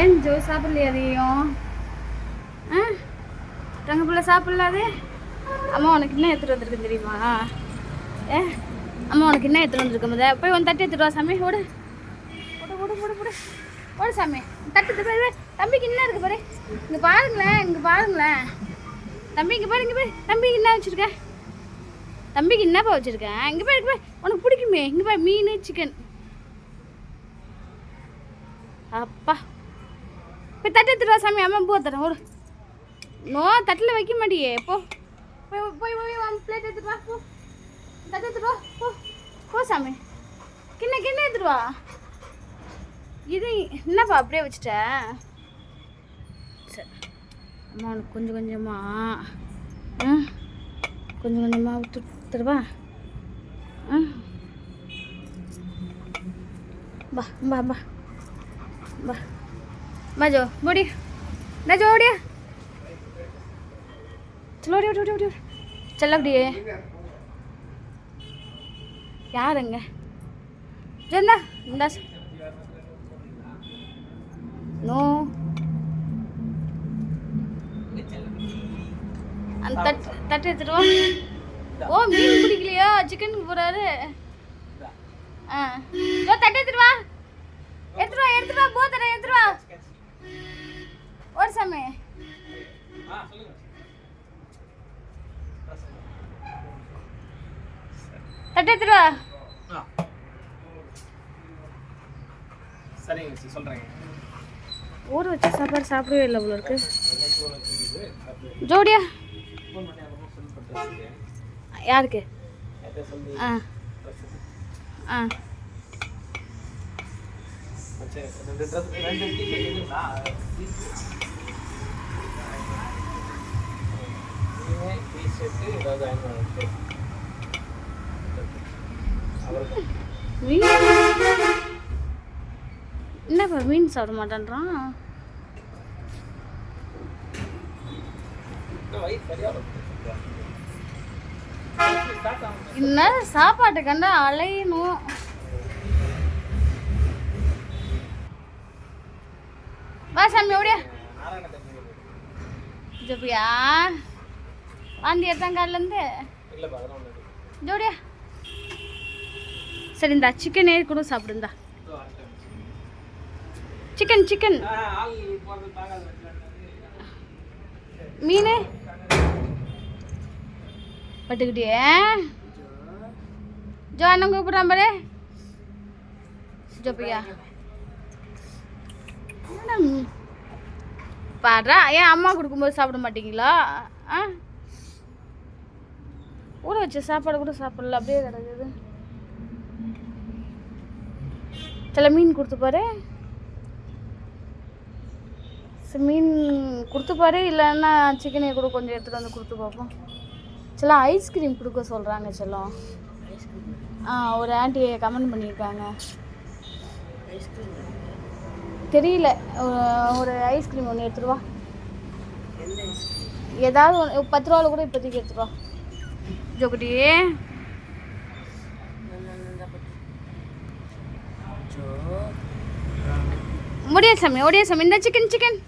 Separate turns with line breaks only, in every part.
ஏன் ஜோ சாப்பிடலையா அதையும்? ஆ? தங்க பிள்ளை சாப்பிடலாது அம்மா உனக்கு என்ன எடுத்துகிட்டு வந்திருக்கு தெரியுமா? ஏ அம்மா உனக்கு என்ன எடுத்துகிட்டு வந்திருக்கு முத. போய் உன் தட்டி எடுத்துட்டு வா சாமி ஓடு. ஓடு ஓடு ஓடு ஓடு. ஓடு சாமி. தட்டு போய் தம்பிக்கு என்ன இருக்கு பாரு? இங்கே பாருங்களேன் இங்கே பாருங்களேன். தம்பி இங்கே பாரு இங்கே பாரு. தம்பிக்கு என்ன வச்சுருக்க? தம்பிக்கு என்னப்பா வச்சுருக்கேன் இங்கே பாரு இங்கே பாரு. உனக்கு பிடிக்குமே. இங்கே பாரு மீன் சிக்கன் அப்பா. போய் தட்டு எடுத்துட்டு வா சாமி அம்மா போ தரேன் ஒரு நோ தட்டில் வைக்க மாட்டியே போ. போய் போய் போய் பிளேட் எடுத்துட்டு வா போ. தட்டு எடுத்துட்டு வா போ. போ சாமி. கிண்ண கிண்ண எடுத்துட்டு வா. இது என்னப்பா அப்படியே வச்சுட்ட? சரி. அம்மா உனக்கு கொஞ்சம் கொஞ்சமா ஆ? கொஞ்சம் கொஞ்சமாக ஊற்று ஆ? ஆ பா பா பா मजो बोड़ी ना जो उड़िया चलो उड़िया उड़िया उड़िया चल लग रही ஜெந்தா இந்தா நோ அந்த தட்டு தட்டு எடுத்துருவோம் ஓ மீன் பிடிக்கலையோ சிக்கனுக்கு போறாரு ஆ தட்டு எடுத்துருவா எடுத்துருவா எடுத்துருவா போத்தரேன் எடுத்துருவா தட்டு எடுத்துட்டு வா
சரிங்க மிஸ் சொல்கிறேங்க
ஊற வச்ச சாப்பாடு சாப்பிடவே இல்லை போல இருக்கு ஜோடியா
ஃபோன் பண்ணி அப்புறமா சொல்லி கொடுத்து
யாருக்கு
என்கிட்ட சொல்லி
ஆ ஆ
சரி ரெண்டு ட்ரெஸ் ரெண்டு டிஷர்ட் இருக்குங்களா டிஷர்ட்டு ஏதாவது வாங்கி அவருக்கு
மீன்? என்னப்பா மீன் சாப்பிட மாட்டேன்றான்? என்ன சாப்பாட்டு கண்டா அலையணும். வா சாமி
தம்பி
ஜப்பியா வாந்தி எடுத்தாங்க காலிலேருந்து ஜோடியா. சரி இந்தா சிக்கனே கூட சாப்பிடுந்தா சிக்கன் சிக்கன்
ஆள்
மீன்? பட்டுக்கிட்டியே? ஜோ அண்ணன் கூப்பிட்றான் பாரு. ஜோப்பியா பாடுறா? ஏன் அம்மா கொடுக்கும்போது சாப்பிட மாட்டீங்களா? ஆ? ஊற வச்ச சாப்பாடு கூட சாப்பிடல அப்படியே கிடக்குது. சில மீன் கொடுத்து பாரு. சரி, மீன் கொடுத்து பாரு இல்லைன்னா சிக்கனை கூட கொஞ்சம் எடுத்துகிட்டு வந்து கொடுத்து பார்ப்போம். செல்லம் ஐஸ்கிரீம் கொடுக்க சொல்கிறாங்க செல்லம். ஆ ஒரு ஆண்டி கமெண்ட் பண்ணியிருக்காங்க. தெரியல. ஒரு- ஐஸ்கிரீம் ஒன்று எடுத்துட்டு வா. ஏதாவது ஒன்று பத்து ரூபாவில் கூட இப்போதைக்கு எடுத்துட்டு வா. ஜோக்குட்டி முடியாது சாமி ஒடியா சாமி இந்த சிக்கன் சிக்கன்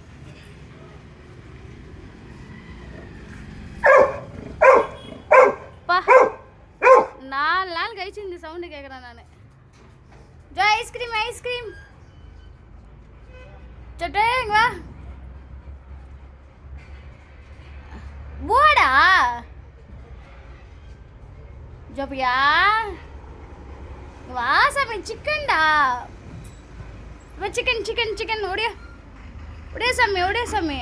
பா நாலு நாள் கழிச்சு இந்த சவுண்டு கேட்குறேன் நான். ஜோ ஐஸ்கிரீம் ஐஸ்கிரீம் சொட்டு வா. போடா. ஜோபியா. வாசமே சிக்கன்டா. சிக்கன் சிக்கன் சிக்கன் ஓடியா ஓடியா சாமி ஓடியா சாமி.